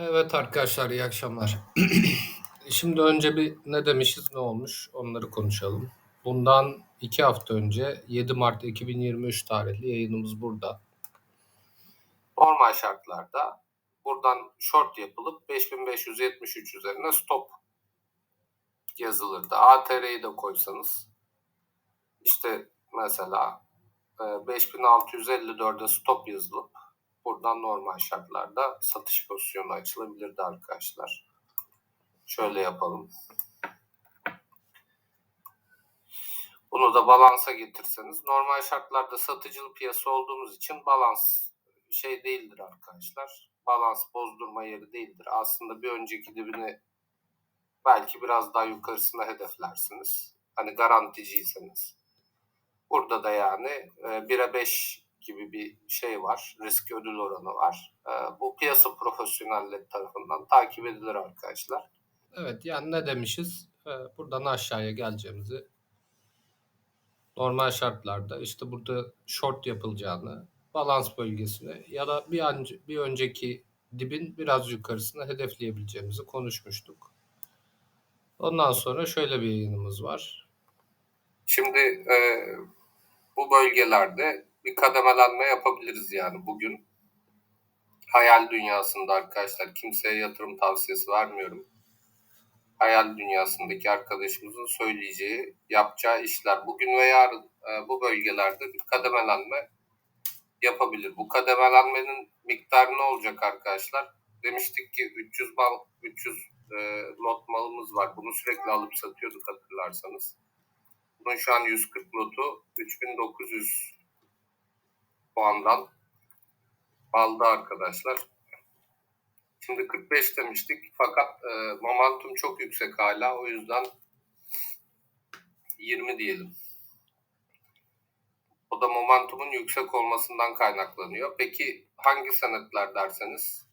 Evet arkadaşlar iyi akşamlar. Şimdi önce bir ne demişiz ne olmuş onları konuşalım. Bundan iki hafta önce 7 Mart 2023 tarihli yayınımız burada. Normal şartlarda buradan short yapılıp 5573 üzerine stop yazılırdı. ATR'yi de koysanız işte mesela 5654'e stop yazılıp buradan normal şartlarda satış pozisyonu açılabilirdi arkadaşlar. Şöyle yapalım. Bunu da balansa getirseniz normal şartlarda satıcılı piyasa olduğumuz için balans şey değildir arkadaşlar. Balans bozdurma yeri değildir. Aslında bir önceki dibini belki biraz daha yukarısına hedeflersiniz. Hani garanticiyseniz. Burada da yani 1'e 5 gibi bir şey var. Risk ödül oranı var. Bu piyasa profesyonelleri tarafından takip edilir arkadaşlar. Evet yani ne demişiz? Buradan aşağıya geleceğimizi normal şartlarda işte burada short yapılacağını balans bölgesine ya da bir, anca, bir önceki dibin biraz yukarısına hedefleyebileceğimizi konuşmuştuk. Ondan sonra şöyle bir yayınımız var. Şimdi e, bu bölgelerde bir kademelenme yapabiliriz yani bugün. Hayal dünyasında arkadaşlar kimseye yatırım tavsiyesi vermiyorum. Hayal dünyasındaki arkadaşımızın söyleyeceği, yapacağı işler bugün ve yarın e, bu bölgelerde bir kademelenme yapabilir. Bu kademelenmenin miktarı ne olacak arkadaşlar? Demiştik ki 300 mal 300 e, lot malımız var. Bunu sürekli alıp satıyorduk hatırlarsanız. Bunun şu an 140 lotu 3900 puandan aldı arkadaşlar. Şimdi 45 demiştik fakat e, momentum çok yüksek hala o yüzden 20 diyelim. O da momentumun yüksek olmasından kaynaklanıyor. Peki hangi senetler derseniz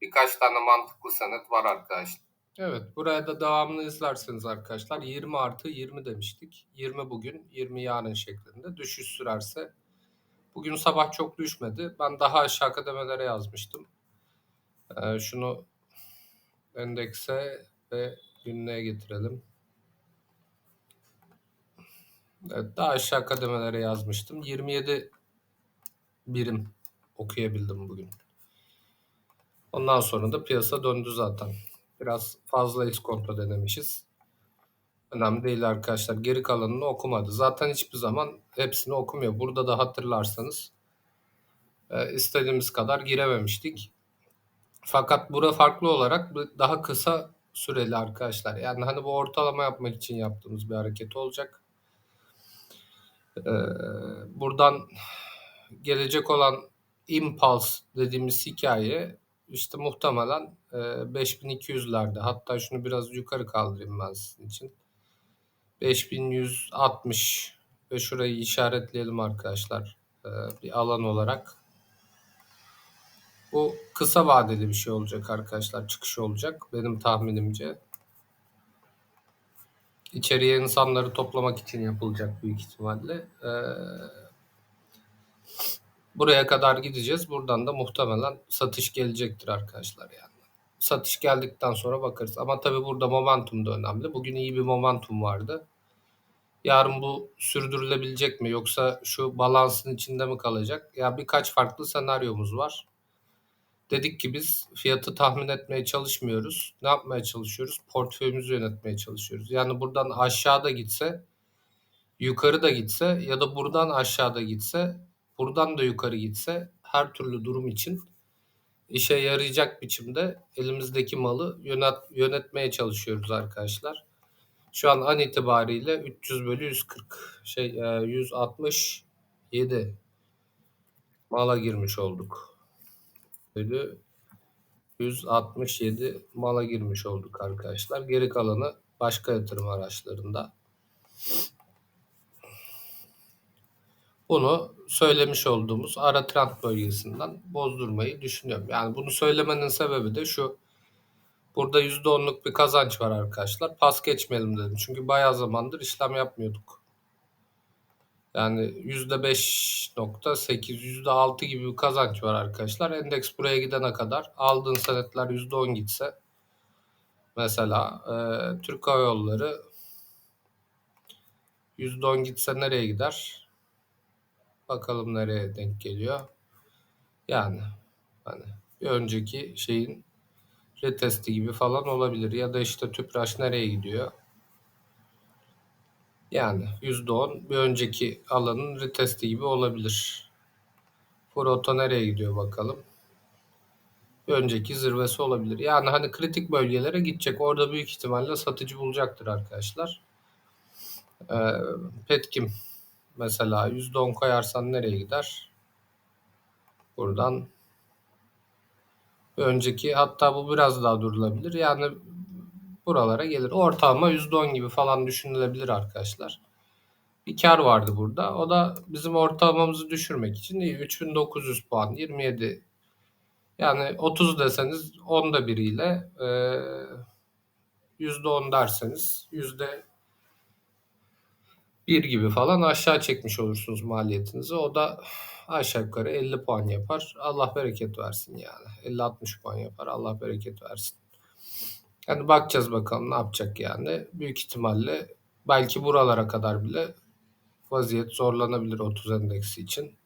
birkaç tane mantıklı senet var arkadaşlar. Evet buraya da devamlı izlerseniz arkadaşlar 20 artı 20 demiştik. 20 bugün 20 yarın şeklinde düşüş sürerse Bugün sabah çok düşmedi. Ben daha aşağı kademelere yazmıştım. Ee, şunu endekse ve günlüğe getirelim. Evet, daha aşağı kademelere yazmıştım. 27 birim okuyabildim bugün. Ondan sonra da piyasa döndü zaten. Biraz fazla iskonto denemişiz. Önemli değil arkadaşlar. Geri kalanını okumadı. Zaten hiçbir zaman hepsini okumuyor. Burada da hatırlarsanız e, istediğimiz kadar girememiştik. Fakat bura farklı olarak daha kısa süreli arkadaşlar. Yani hani bu ortalama yapmak için yaptığımız bir hareket olacak. Ee, buradan gelecek olan impulse dediğimiz hikaye işte muhtemelen e, 5200'lerde hatta şunu biraz yukarı kaldırayım ben sizin için. 5160 ve şurayı işaretleyelim arkadaşlar e, bir alan olarak. Bu kısa vadeli bir şey olacak arkadaşlar. Çıkış olacak benim tahminimce. İçeriye insanları toplamak için yapılacak büyük ihtimalle. Ee, buraya kadar gideceğiz. Buradan da muhtemelen satış gelecektir arkadaşlar yani. Satış geldikten sonra bakarız. Ama tabii burada momentum da önemli. Bugün iyi bir momentum vardı. Yarın bu sürdürülebilecek mi yoksa şu balansın içinde mi kalacak? Ya birkaç farklı senaryomuz var. Dedik ki biz fiyatı tahmin etmeye çalışmıyoruz. Ne yapmaya çalışıyoruz? Portföyümüzü yönetmeye çalışıyoruz. Yani buradan aşağıda gitse, yukarı da gitse ya da buradan aşağıda gitse, buradan da yukarı gitse her türlü durum için işe yarayacak biçimde elimizdeki malı yönet, yönetmeye çalışıyoruz arkadaşlar. Şu an an itibariyle 300 bölü 140 şey 167 e, mala girmiş olduk bölü 167 mala girmiş olduk arkadaşlar. Geri kalanı başka yatırım araçlarında. Bunu söylemiş olduğumuz ara trend bölgesinden bozdurmayı düşünüyorum. Yani bunu söylemenin sebebi de şu. Burada %10'luk bir kazanç var arkadaşlar. Pas geçmeyelim dedim. Çünkü bayağı zamandır işlem yapmıyorduk. Yani %5.8, %6 gibi bir kazanç var arkadaşlar. Endeks buraya gidene kadar aldığın senetler %10 gitse mesela e, Türk Hava Yolları %10 gitse nereye gider? Bakalım nereye denk geliyor. Yani hani bir önceki şeyin retesti gibi falan olabilir. Ya da işte Tüpraş nereye gidiyor? Yani %10 bir önceki alanın retesti gibi olabilir. Froto nereye gidiyor bakalım. Bir önceki zirvesi olabilir. Yani hani kritik bölgelere gidecek. Orada büyük ihtimalle satıcı bulacaktır arkadaşlar. Ee, Petkim mesela %10 koyarsan nereye gider? Buradan önceki hatta bu biraz daha durulabilir. Yani buralara gelir. Ortalama %10 gibi falan düşünülebilir arkadaşlar. Bir kar vardı burada. O da bizim ortalamamızı düşürmek için iyi. 3900 puan 27 yani 30 deseniz 10'da biriyle %10 derseniz yüzde bir gibi falan aşağı çekmiş olursunuz maliyetinizi. O da aşağı yukarı 50 puan yapar. Allah bereket versin yani. 50-60 puan yapar. Allah bereket versin. Yani bakacağız bakalım ne yapacak yani. Büyük ihtimalle belki buralara kadar bile vaziyet zorlanabilir 30 endeksi için.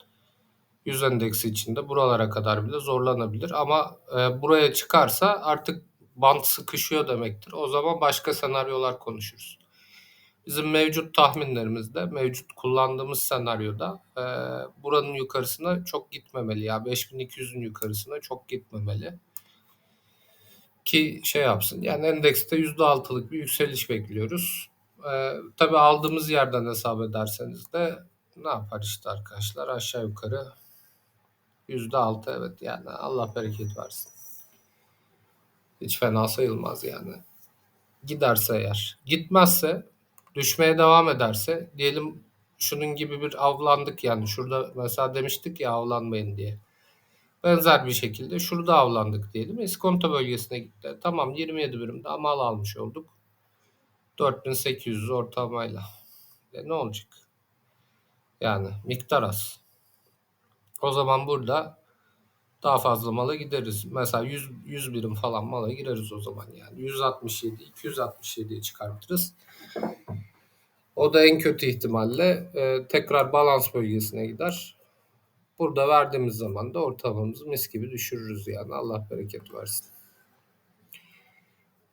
100 endeksi için de buralara kadar bile zorlanabilir. Ama e, buraya çıkarsa artık bant sıkışıyor demektir. O zaman başka senaryolar konuşuruz. Bizim mevcut tahminlerimizde, mevcut kullandığımız senaryoda e, buranın yukarısına çok gitmemeli. Ya yani 5200'ün yukarısına çok gitmemeli. Ki şey yapsın. Yani endekste %6'lık bir yükseliş bekliyoruz. E, tabii aldığımız yerden hesap ederseniz de ne yapar işte arkadaşlar aşağı yukarı %6 evet yani Allah bereket versin. Hiç fena sayılmaz yani. Giderse eğer. Gitmezse düşmeye devam ederse diyelim şunun gibi bir avlandık yani şurada mesela demiştik ya avlanmayın diye. Benzer bir şekilde şurada avlandık diyelim. İskonto bölgesine gitti. Tamam 27 birimde mal almış olduk. 4800 ortalamayla. E ne olacak? Yani miktar az. O zaman burada daha fazla mala gideriz. Mesela 100, 100 birim falan mala gireriz o zaman yani. 167, 267'ye çıkartırız. O da en kötü ihtimalle e, tekrar balans bölgesine gider. Burada verdiğimiz zaman da ortalamamızı mis gibi düşürürüz yani. Allah bereket versin.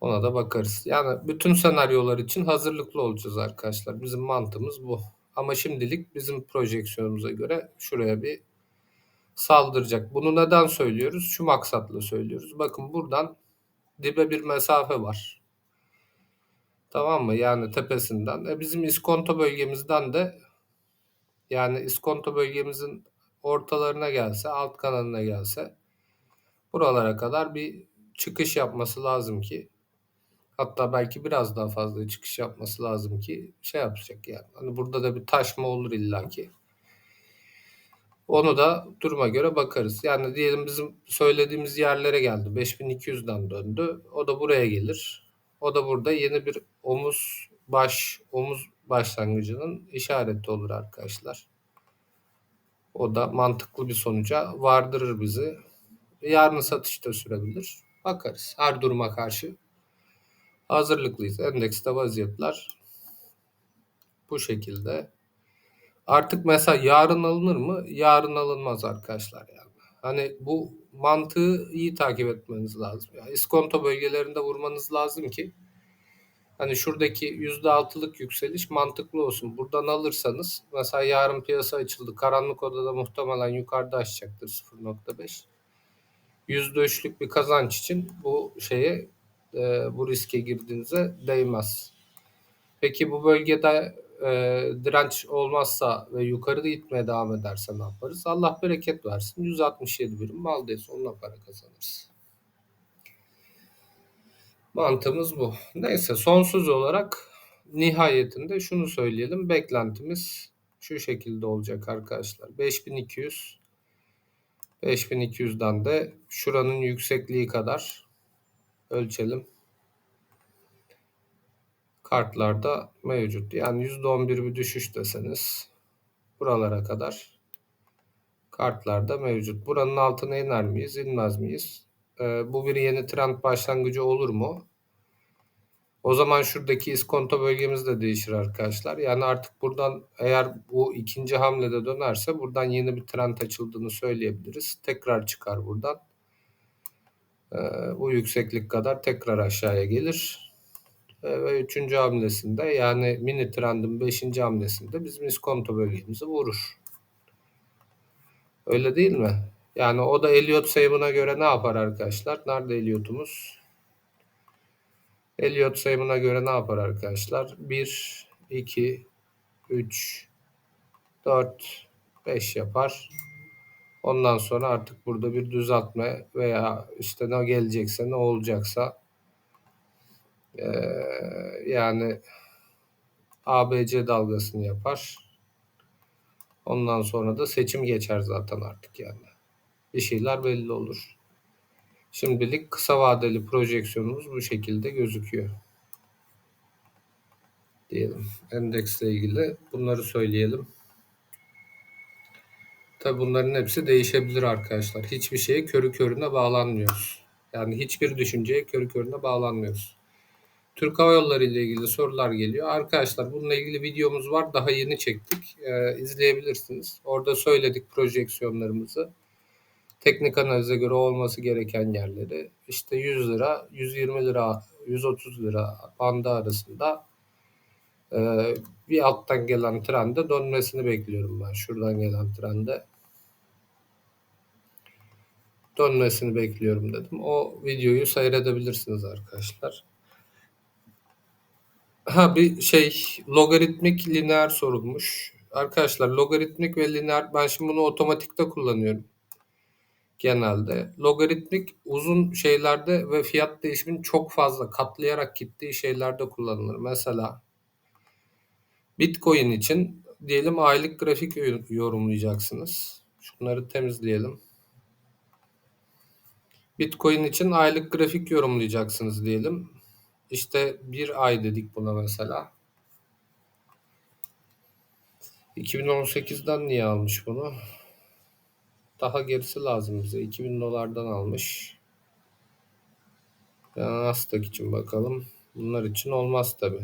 Ona da bakarız. Yani bütün senaryolar için hazırlıklı olacağız arkadaşlar. Bizim mantığımız bu. Ama şimdilik bizim projeksiyonumuza göre şuraya bir saldıracak. Bunu neden söylüyoruz? Şu maksatla söylüyoruz. Bakın buradan dibe bir mesafe var. Tamam mı? Yani tepesinden. E bizim iskonto bölgemizden de yani iskonto bölgemizin ortalarına gelse, alt kanalına gelse buralara kadar bir çıkış yapması lazım ki hatta belki biraz daha fazla çıkış yapması lazım ki şey yapacak yani. Hani burada da bir taşma olur illaki. Onu da duruma göre bakarız. Yani diyelim bizim söylediğimiz yerlere geldi. 5200'den döndü. O da buraya gelir. O da burada yeni bir omuz baş omuz başlangıcının işareti olur arkadaşlar. O da mantıklı bir sonuca vardırır bizi. Yarın satışta sürebilir. Bakarız. Her duruma karşı hazırlıklıyız. Endekste vaziyetler bu şekilde. Artık mesela yarın alınır mı? Yarın alınmaz arkadaşlar yani. Hani bu mantığı iyi takip etmeniz lazım. Yani iskonto bölgelerinde vurmanız lazım ki hani şuradaki %6'lık yükseliş mantıklı olsun. Buradan alırsanız mesela yarın piyasa açıldı. Karanlık odada muhtemelen yukarıda açacaktır 0.5. %3'lük bir kazanç için bu şeye e, bu riske girdiğinize değmez. Peki bu bölgede e, direnç olmazsa ve yukarıda gitmeye devam ederse ne yaparız? Allah bereket versin. 167 birim maldayız. Onunla para kazanırız. Mantığımız bu. Neyse sonsuz olarak nihayetinde şunu söyleyelim. Beklentimiz şu şekilde olacak arkadaşlar. 5200 5200'den de şuranın yüksekliği kadar ölçelim. Kartlarda mevcut. Yani %11 bir düşüş deseniz Buralara kadar kartlarda mevcut. Buranın altına iner miyiz, inmez miyiz? Ee, bu bir yeni trend başlangıcı olur mu? O zaman şuradaki iskonto bölgemiz de değişir arkadaşlar. Yani artık buradan eğer bu ikinci hamlede dönerse buradan yeni bir trend açıldığını söyleyebiliriz. Tekrar çıkar buradan. Ee, bu yükseklik kadar tekrar aşağıya gelir. Ee, ve üçüncü hamlesinde yani mini trendin beşinci hamlesinde bizim iskonto bölgemizi vurur. Öyle değil mi? Yani o da Elliot sayımına göre ne yapar arkadaşlar? Nerede Elliot'umuz? Elliot sayımına göre ne yapar arkadaşlar? 1, 2, 3, 4, 5 yapar. Ondan sonra artık burada bir düzeltme veya işte ne gelecekse ne olacaksa yani ABC dalgasını yapar. Ondan sonra da seçim geçer zaten artık yani. Bir şeyler belli olur. Şimdilik kısa vadeli projeksiyonumuz bu şekilde gözüküyor. Diyelim. Endeksle ilgili bunları söyleyelim. Tabi bunların hepsi değişebilir arkadaşlar. Hiçbir şeye körü körüne bağlanmıyoruz. Yani hiçbir düşünceye körü körüne bağlanmıyoruz. Türk Hava Yolları ile ilgili sorular geliyor. Arkadaşlar bununla ilgili videomuz var. Daha yeni çektik. Ee, izleyebilirsiniz. Orada söyledik projeksiyonlarımızı. Teknik analize göre olması gereken yerleri. İşte 100 lira, 120 lira, 130 lira bandı arasında e, bir alttan gelen trende dönmesini bekliyorum ben. Şuradan gelen trende dönmesini bekliyorum dedim. O videoyu seyredebilirsiniz arkadaşlar. Ha bir şey logaritmik lineer sorulmuş. Arkadaşlar logaritmik ve lineer ben şimdi bunu otomatikte kullanıyorum. Genelde. Logaritmik uzun şeylerde ve fiyat değişimin çok fazla katlayarak gittiği şeylerde kullanılır. Mesela Bitcoin için diyelim aylık grafik yorumlayacaksınız. Şunları temizleyelim. Bitcoin için aylık grafik yorumlayacaksınız diyelim. İşte bir ay dedik buna mesela. 2018'den niye almış bunu? Daha gerisi lazım bize. 2000 dolardan almış. Yani Nasdaq için bakalım. Bunlar için olmaz tabi.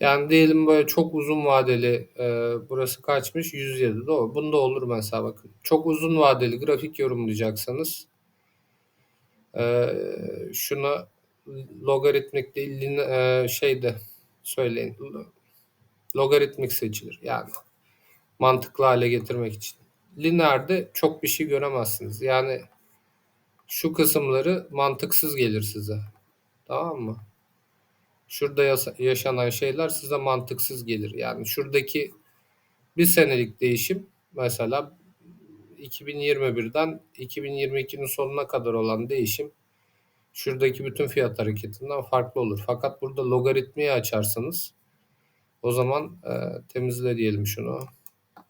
Yani diyelim böyle çok uzun vadeli e, burası kaçmış? 107 doğru. Bunda olur mesela bakın. Çok uzun vadeli grafik yorumlayacaksanız e, şunu logaritmik değil e, şeyde söyleyin. Logaritmik seçilir. Yani mantıklı hale getirmek için. Lineerde çok bir şey göremezsiniz. Yani şu kısımları mantıksız gelir size. Tamam mı? Şurada yaşanan şeyler size mantıksız gelir. Yani şuradaki bir senelik değişim mesela 2021'den 2022'nin sonuna kadar olan değişim şuradaki bütün fiyat hareketinden farklı olur. Fakat burada logaritmiyi açarsanız o zaman e, temizle diyelim şunu.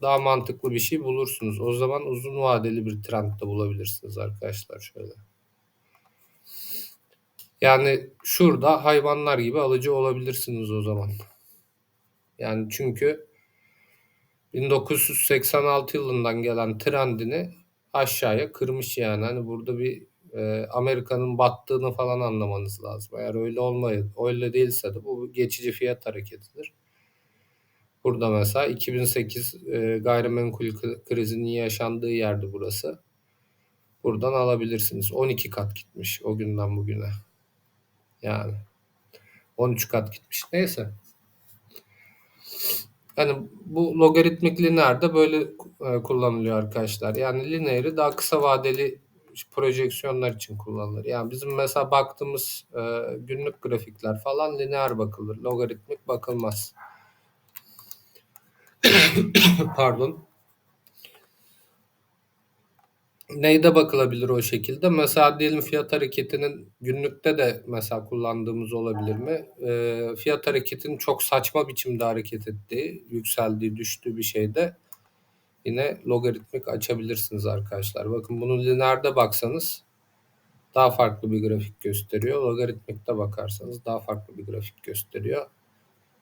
Daha mantıklı bir şey bulursunuz. O zaman uzun vadeli bir trend de bulabilirsiniz arkadaşlar şöyle. Yani şurada hayvanlar gibi alıcı olabilirsiniz o zaman. Yani çünkü 1986 yılından gelen trendini aşağıya kırmış yani. Hani burada bir e, Amerika'nın battığını falan anlamanız lazım. Eğer öyle olmayı, öyle değilse de bu geçici fiyat hareketidir. Burada mesela 2008 e, gayrimenkul krizinin yaşandığı yerdi burası. Buradan alabilirsiniz. 12 kat gitmiş o günden bugüne. Yani 13 kat gitmiş. Neyse. Yani bu logaritmik lineerde böyle e, kullanılıyor arkadaşlar. Yani lineeri daha kısa vadeli projeksiyonlar için kullanılır. Yani bizim mesela baktığımız e, günlük grafikler falan lineer bakılır. Logaritmik bakılmaz. Pardon. Neyde bakılabilir o şekilde? Mesela diyelim fiyat hareketinin günlükte de mesela kullandığımız olabilir mi? E, fiyat hareketinin çok saçma biçimde hareket ettiği, yükseldiği, düştüğü bir şeyde yine logaritmik açabilirsiniz arkadaşlar. Bakın bunu lineerde baksanız daha farklı bir grafik gösteriyor. Logaritmikte bakarsanız daha farklı bir grafik gösteriyor.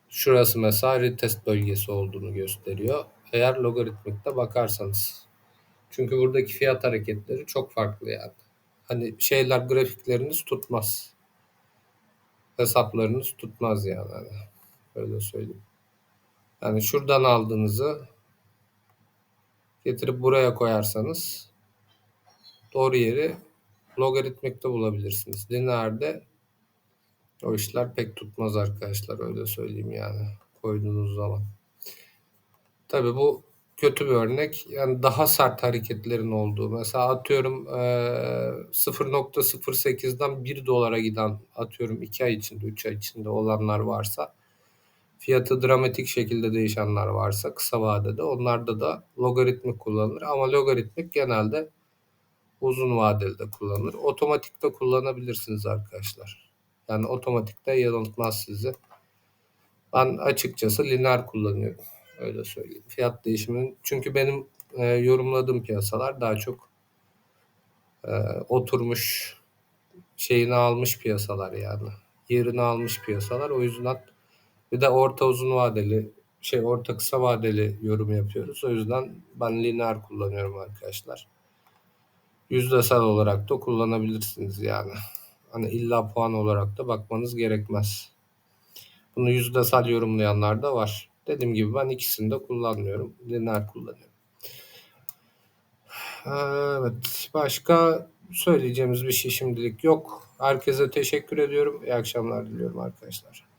Şurası mesela retest bölgesi olduğunu gösteriyor. Eğer logaritmikte bakarsanız. Çünkü buradaki fiyat hareketleri çok farklı yani. Hani şeyler grafikleriniz tutmaz. Hesaplarınız tutmaz yani. Öyle söyleyeyim. Yani şuradan aldığınızı getirip buraya koyarsanız doğru yeri logaritmikte bulabilirsiniz. Lineerde o işler pek tutmaz arkadaşlar öyle söyleyeyim yani koyduğunuz zaman. Tabi bu kötü bir örnek. Yani daha sert hareketlerin olduğu. Mesela atıyorum 0.08'den 1 dolara giden atıyorum 2 ay içinde 3 ay içinde olanlar varsa fiyatı dramatik şekilde değişenler varsa kısa vadede onlarda da logaritmik kullanılır. Ama logaritmik genelde uzun vadeli de kullanılır. Otomatikte kullanabilirsiniz arkadaşlar. Yani otomatikte yanıltmaz sizi. Ben açıkçası lineer kullanıyorum. Öyle söyleyeyim. Fiyat değişiminin çünkü benim e, yorumladığım piyasalar daha çok e, oturmuş şeyini almış piyasalar yani. Yerini almış piyasalar. O yüzden bir de orta uzun vadeli şey orta kısa vadeli yorum yapıyoruz. O yüzden ben lineer kullanıyorum arkadaşlar. Yüzdesel olarak da kullanabilirsiniz yani. Hani illa puan olarak da bakmanız gerekmez. Bunu yüzdesel yorumlayanlar da var. Dediğim gibi ben ikisini de kullanmıyorum. Lineer kullanıyorum. Evet. Başka söyleyeceğimiz bir şey şimdilik yok. Herkese teşekkür ediyorum. İyi akşamlar diliyorum arkadaşlar.